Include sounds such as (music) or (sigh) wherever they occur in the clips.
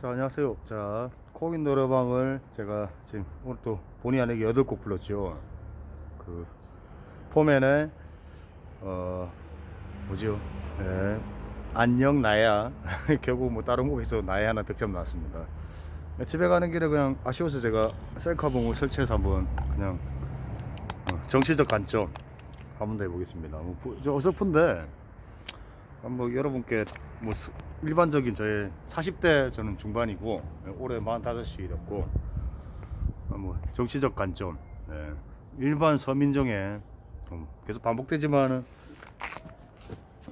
자 안녕하세요. 자 코인 노래방을 제가 지금 오늘 또 본의 아니게 여덟 곡 불렀죠. 그 포맨에 어 뭐죠 예 안녕 나야. (laughs) 결국 뭐 다른 곡에서 나야 하나 득점 나왔습니다. 예, 집에 가는 길에 그냥 아쉬워서 제가 셀카봉을 설치해서 한번 그냥 어, 정치적 관점 한번 더 해보겠습니다. 뭐, 어설픈데 한번 여러분께 뭐 스- 일반적인 저의 40대 저는 중반이고 예, 올해 45이 됐고 어, 뭐 정치적 관점 예, 일반 서민정에 좀 계속 반복되지만은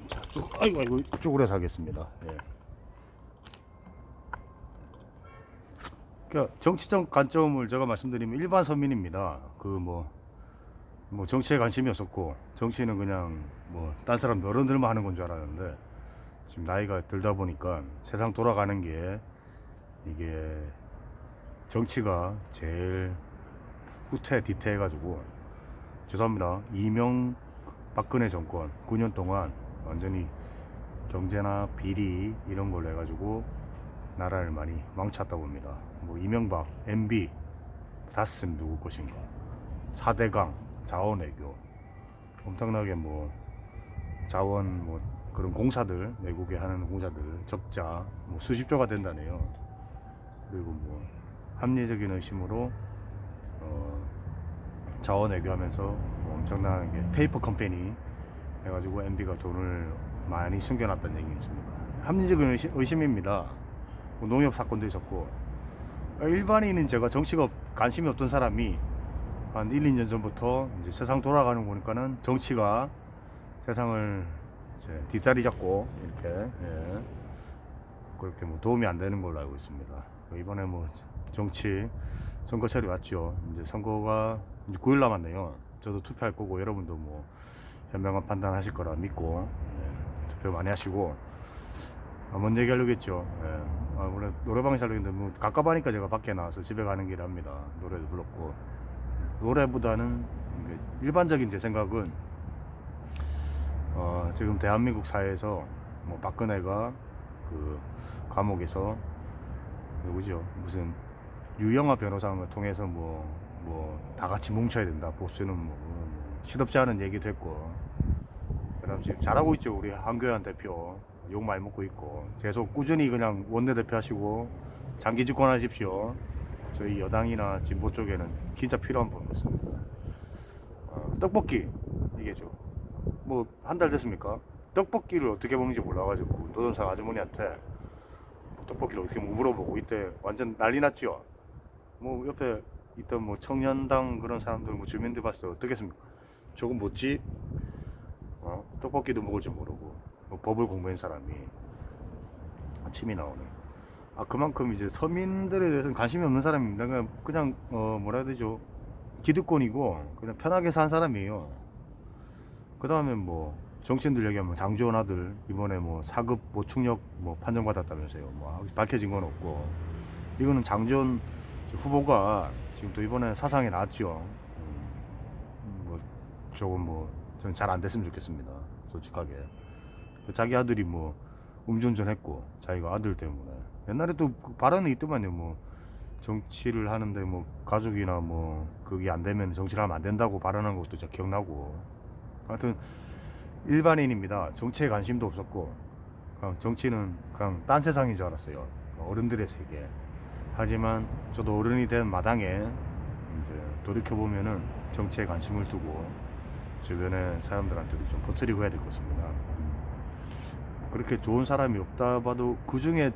자, 쭉 아이고 아이고 쪼그려서 하겠습니다. 예. 그러니까 정치적 관점을 제가 말씀드리면 일반 서민입니다. 그 뭐 뭐 정치에 관심이 없었고 정치는 그냥 뭐 딴 사람 어른들만 하는 건 줄 알았는데 지금 나이가 들다 보니까 세상 돌아가는 게 이게 정치가 제일 후퇴 뒤퇴 해 가지고 죄송합니다. 이명 박근혜 정권 9년 동안 완전히 경제나 비리 이런 걸로 해가지고 나라를 많이 망쳤다 봅니다. 뭐 이명박 MB 다스는 누구 것인가? 4대강 자원외교 엄청나게 뭐 자원 뭐 그런 공사들 외국에 하는 공사들 적자 뭐 수십조가 된다네요. 그리고 뭐 합리적인 의심으로 어 자원 외교하면서 뭐 엄청나게 페이퍼 컴퍼니 해가지고 MB가 돈을 많이 숨겨놨다는 얘기 있습니다. 합리적인 의심, 의심입니다. 뭐 농협 사건도 있었고 일반인은 제가 정치가 관심이 없던 사람이 한 1, 2년 전부터 이제 세상 돌아가는 거 보니까는 정치가 세상을 이제 뒷다리 잡고 이렇게 예. 그렇게 뭐 도움이 안 되는 걸로 알고 있습니다. 이번에 뭐 정치 선거철이 왔죠. 이제 선거가 이제 9일 남았네요. 저도 투표할 거고 여러분도 뭐 현명한 판단하실 거라 믿고 예. 투표 많이 하시고 아, 뭔 얘기 하려고 했죠. 예. 아, 원래 노래방에서 하려고 했는데 뭐 갑갑하니까 제가 밖에 나와서 집에 가는 길에 합니다. 노래도 불렀고 노래보다는 일반적인 제 생각은 어, 지금 대한민국 사회에서 뭐 박근혜가 그 감옥에서 누구죠? 무슨 유영아 변호사를 통해서 뭐 뭐 다 같이 뭉쳐야 된다. 보수는 뭐, 뭐 시덥지 않은 얘기도 했고. 그다음 지금 잘하고 있죠. 우리 한교안 대표. 욕 많이 먹고 있고. 계속 꾸준히 그냥 원내대표 하시고 장기 집권하십시오 저희 여당이나 진보 쪽에는 진짜 필요한 분 같습니다 어, 떡볶이 이게죠 뭐 한 달 됐습니까? 떡볶이를 어떻게 먹는지 몰라가지고 노점상 아주머니한테 떡볶이를 어떻게 먹 물어보고 이때 완전 난리 났죠. 뭐 옆에 있던 뭐 청년당 그런 사람들 뭐 주민들 봤을 때 어떻겠습니까? 저건 뭐지? 어? 떡볶이도 먹을 줄 모르고 뭐 법을 공부한 사람이 침이 나오네. 아 그만큼 이제 서민들에 대해서는 관심이 없는 사람입니다. 그냥 그냥 어 뭐라 해야 되죠? 기득권이고 그냥 편하게 산 사람이에요. 그 다음에 뭐 정치인들 얘기하면 장지원 아들 이번에 뭐 사급 보충력 뭐 판정받았다면서요. 뭐 밝혀진 건 없고 이거는 장지원 후보가 지금 또 이번에 사상이 나왔죠. 음, 뭐 조금 뭐 저는 잘 안 됐으면 좋겠습니다. 솔직하게 그 자기 아들이 뭐 음주운전 했고 자기가 아들 때문에 옛날에 또그 발언이 있더만요. 뭐 정치를 하는데 뭐 가족이나 뭐 그게 안 되면 정치를 하면 안 된다고 발언한 것도 제가 기억나고 하여튼 일반인입니다. 정치에 관심도 없었고 그냥 정치는 그냥 딴 세상인 줄 알았어요. 어른들의 세계. 하지만 저도 어른이 된 마당에 이제 돌이켜 보면은 정치에 관심을 두고 주변의 사람들한테도 좀 퍼뜨리고 해야 될 것 같습니다. 음. 그렇게 좋은 사람이 없다 봐도 그 중에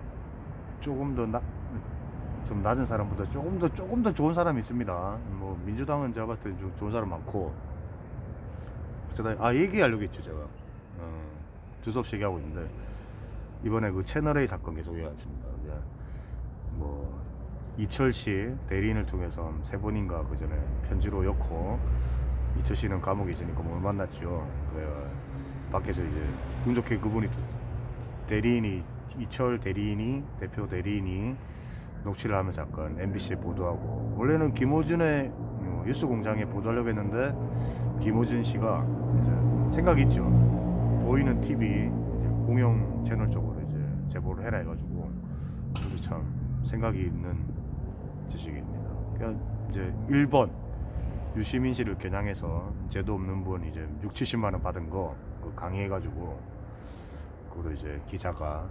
조금 더 나, 좀 낮은 사람보다 조금 더 조금 더 좋은 사람이 있습니다. 뭐 민주당은 제가 봤을 때좀 좋은 사람 많고 어쩌다 아 얘기하려고 했죠 제가 어, 두서없이 얘기하고 있는데 이번에 그 채널 A 사건 계속 얘기했습니다. 뭐 이철 씨 대리인을 통해서 세 번인가 그 전에 편지로 엮고 이철 씨는 감옥에 있으니까 뭘 만났죠. 그 밖에서 이제 운 좋게 그분이 또 대리인이 이철 대리인이 대표 대리인이 녹취를 하면서 약간 MBC에 보도하고 원래는 김호준의 어, 뉴스공장에 보도하려고 했는데 김호준 씨가 이제 생각이 있죠. 보이는 TV 이제 공영 채널 쪽으로 이제 제보를 해라 해가지고 그게 참 생각이 있는 지식입니다. 그러니까 이제 1번 유시민 씨를 겨냥해서 제도 없는 분 이제 6, 70만 원 받은 거 그 강의해 가지고 그로 이제 기자가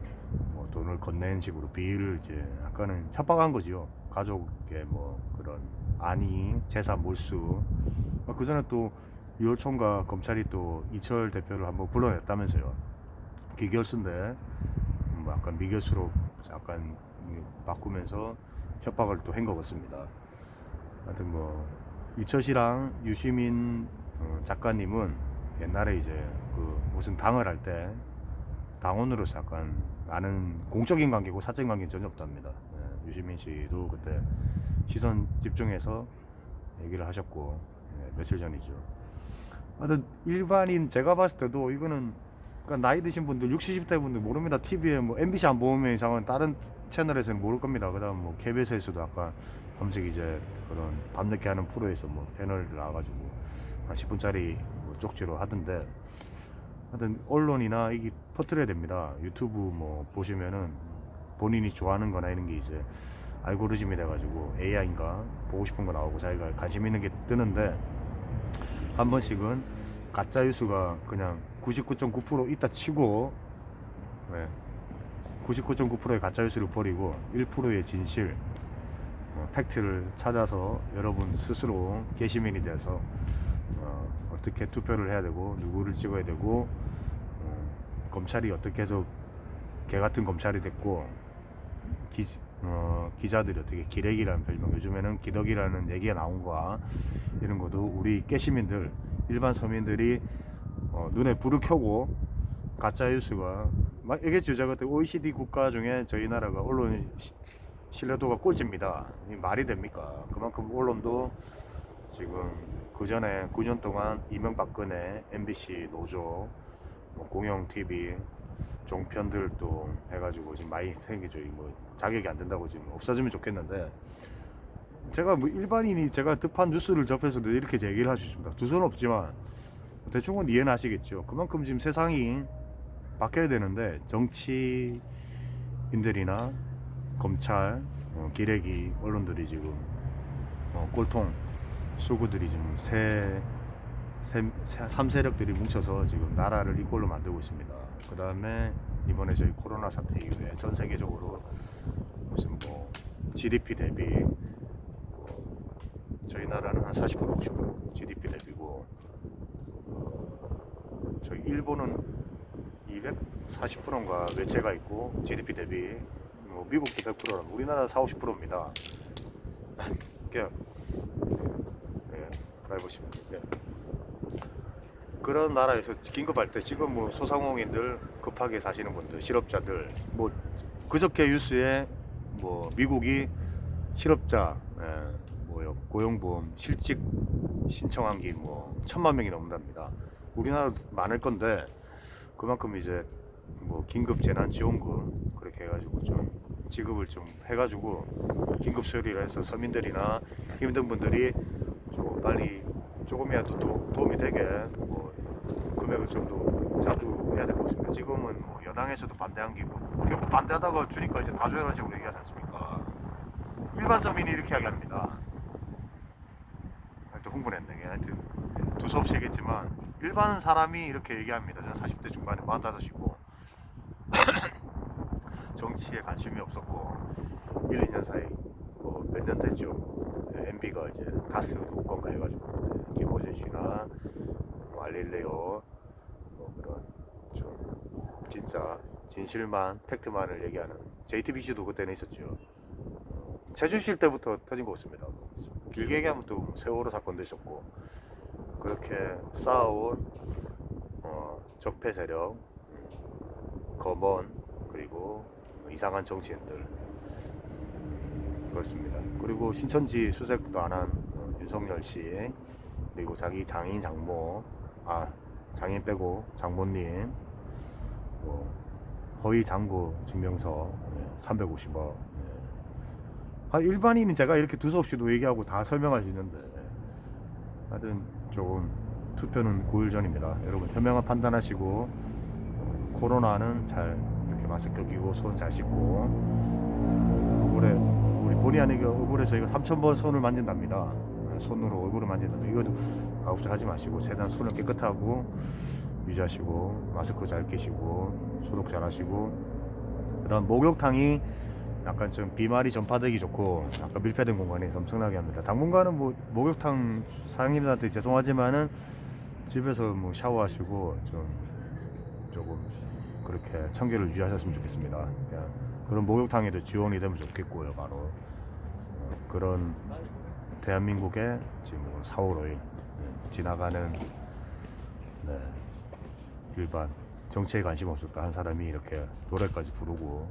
뭐 돈을 건넨 식으로 비위를 이제 아까는 협박한 거지요. 가족의 뭐 그런 안위, 재산 몰수. 아, 그 전에 또 유월총과 검찰이 또 이철 대표를 한번 불러냈다면서요. 기결수인데 뭐 약간 미결수로 약간 바꾸면서 협박을 또 한 것 같습니다. 하여튼 뭐 이철 씨랑 유시민 어, 작가님은 옛날에 이제 그 무슨 당을 할때 당원으로서 약간 아는 공적인 관계고 사적인 관계는 전혀 없답니다. 예, 유시민 씨도 그때 시선 집중해서 얘기를 하셨고 예, 며칠 전이죠. 하여튼 일반인 제가 봤을 때도 이거는 그러니까 나이 드신 분들 60, 70대 분들 모릅니다. TV에 뭐 MBC 안 보면 이상은 다른 채널에서는 모를 겁니다. 그다음 뭐 KBS에서도 아까 검색 이제 그런 밤늦게 하는 프로에서 뭐 패널 나와가지고 한 10분짜리 뭐 쪽지로 하던데 하여튼 언론이나 이게 퍼뜨려야 됩니다. 유튜브 뭐 보시면은 본인이 좋아하는 거나 이런 게 이제 알고리즘이 돼가지고 AI인가 보고 싶은 거 나오고 자기가 관심 있는 게 뜨는데 한 번씩은 가짜 뉴스가 그냥 99.9% 있다 치고 네. 99.9%의 가짜 뉴스를 버리고 1%의 진실 어, 팩트를 찾아서 여러분 스스로 개시민이 돼서 어, 어떻게 투표를 해야 되고 누구를 찍어야 되고 어, 검찰이 어떻게 해서 개 같은 검찰이 됐고 기, 어, 기자들이 어떻게 기레기라는 별명 요즘에는 기덕이라는 얘기가 나온 거야. 이런 것도 우리 깨시민들 일반 서민들이 어, 눈에 불을 켜고 가짜 뉴스가 막 얘기했죠 제가 그때 OECD 국가 중에 저희 나라가 언론 시- 신뢰도가 꼴찌입니다. 이 말이 됩니까? 그만큼 언론도 지금 그 전에 9년 동안 이명박근혜 MBC 노조 뭐 공영 TV 종편들도 해가지고 지금 많이 생기죠. 이뭐 자격이 안 된다고 지금 없어지면 좋겠는데 제가 뭐 일반인이 제가 득한 뉴스를 접해서도 이렇게 얘기를 할 수 있습니다. 두 손 없지만 대충은 이해는 하시겠죠. 그만큼 지금 세상이 바뀌어야 되는데 정치인들이나 검찰 어, 기레기 언론들이 지금 어, 꼴통 수구들이 지금 세, 세, 세, 3세력들이 뭉쳐서 지금 나라를 이꼴로 만들고 있습니다. 그 다음에 이번에 저희 코로나 사태 이후에 전 세계적으로 무슨 뭐 GDP 대비 어, 저희 나라는 한 40% 50% GDP 대비고 어, 저희 일본은 240%인가 외채가 있고 GDP 대비 뭐 미국도 100%라고 우리나라 4, 50%입니다. 그러니까 예, 프라이버시. 예. 그런 나라에서 긴급할 때 지금 뭐 소상공인들 급하게 사시는 분들 실업자들 뭐 그저께 뉴스에 뭐 미국이 실업자 예, 뭐요 고용보험 실직 신청한 게 뭐 천만 명이 넘는답니다. 우리나라도 많을 건데 그만큼 이제 뭐 긴급 재난 지원금 그렇게 해가지고 좀 지급을 좀 해가지고 긴급 수혈이라 해서 서민들이나 힘든 분들이 조금 빨리 조금이라도 도, 도 움이 되게 뭐 금액을 좀더 자주 해야 될 것 같습니다. 지금은 뭐 여당에서도 반대한 게 있고 결국 반대하다가 주니까 이제 다 줘라는 식으로 얘기하지 않습니까? 일반 서민이 이렇게 이야기합니다. 하여튼 흥분했네. 하여튼 두서없이 얘기했지만 일반 사람이 이렇게 얘기합니다. 저는 40대 중반에 45이고 (clears throat) 정치에 관심이 없었고 1, 2년 사이 뭐 몇년 됐죠. MB가 이제 다스 누구 건가 해가지고 김호준 씨나 뭐 알릴레오 뭐 그런 좀 진짜 진실만 팩트만을 얘기하는 JTBC도 그때는 있었죠. 최준실 때부터 터진 것 같습니다. 길게 얘기하면 또 세월호 사건도 있었고 그렇게 쌓아온 어, 적폐 세력, 음, 검언 그리고 이상한 정치인들 그렇습니다. 그리고 신천지 수색도 안 한 윤석열 씨 그리고 자기 장인 장모 아 장인 빼고 장모님 뭐 허위 장고 증명서 350억 아, 일반인은 제가 이렇게 두서없이도 얘기하고 다 설명할 수 있는데 하여튼 조금 투표는 9일 전입니다. 여러분 현명한 판단하시고 코로나는 잘 이렇게 마스크 끼고 손 잘 씻고 올해 본의 아니게 얼굴에 저희가 3,000번 손을 만진답니다. 네, 손으로 얼굴을 만진다. 이거는 가급적 하지 마시고 최대한 손을 깨끗하고 유지하시고 마스크 잘 끼시고 소독 잘 하시고 그 다음 목욕탕이 약간 좀 비말이 전파되기 좋고 아까 밀폐된 공간에서 엄청나게 합니다. 당분간은 뭐 목욕탕 사장님들한테 죄송하지만은 집에서 뭐 샤워하시고 좀 조금 그렇게 청결을 유지하셨으면 좋겠습니다. 그냥 그런 목욕탕에도 지원이 되면 좋겠고요, 바로 어, 그런 대한민국의 지금 4월 5일 지나가는 네, 일반 정치에 관심 없었다 한 사람이 이렇게 노래까지 부르고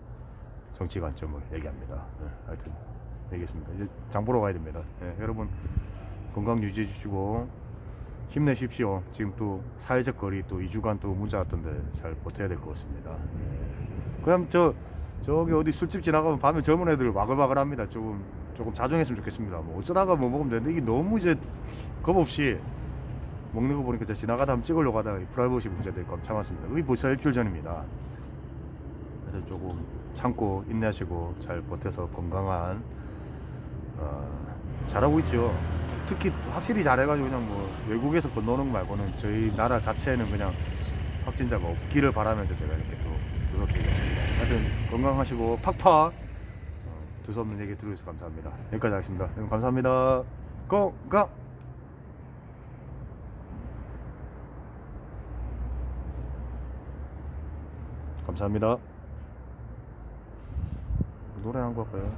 정치 관점을 얘기합니다. 네, 하여튼 알겠습니다. 이제 장 보러 가야 됩니다. 네, 여러분 건강 유지해 주시고 힘내십시오. 지금 또 사회적 거리 또 2주간 또 문자 왔던데 잘 버텨야 될 것 같습니다. 네. 그냥 저 저기 어디 술집 지나가면 밤에 젊은 애들 와글와글합니다. 조금 조금 자중했으면 좋겠습니다. 뭐 어쩌다가 뭐 먹으면 되는데 이게 너무 이제 겁 없이 먹는 거 보니까 제가 지나가다 한번 찍으려고 하다가 이 프라이버시 문제될 거 참았습니다. 이게 벌써 일주일 전입니다. 그래서 조금 참고 인내하시고 잘 버텨서 건강한 어, 잘하고 있죠. 특히 확실히 잘해가지고 그냥 뭐 외국에서 건너오는 거 말고는 저희 나라 자체는 그냥 확진자가 없기를 바라면서 제가 이렇게 또 얘기했습니다. 하여튼 건강하시고 팍팍 어, 두서 없는 얘기 들어주셔서 감사합니다. 여기까지 하겠습니다. 여러분 감사합니다. 건강! 감사합니다. 노래 한 곡 할까요?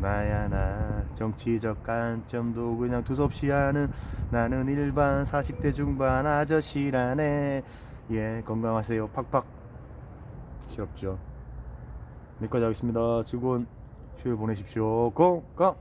나야 나 정치적 관점도 그냥 두섭시 하는 나는 일반 40대 중반 아저씨라네 예 건강하세요 팍팍 시럽죠. 여기까지 하겠습니다. 즐거운 휴일 보내십시오. 건강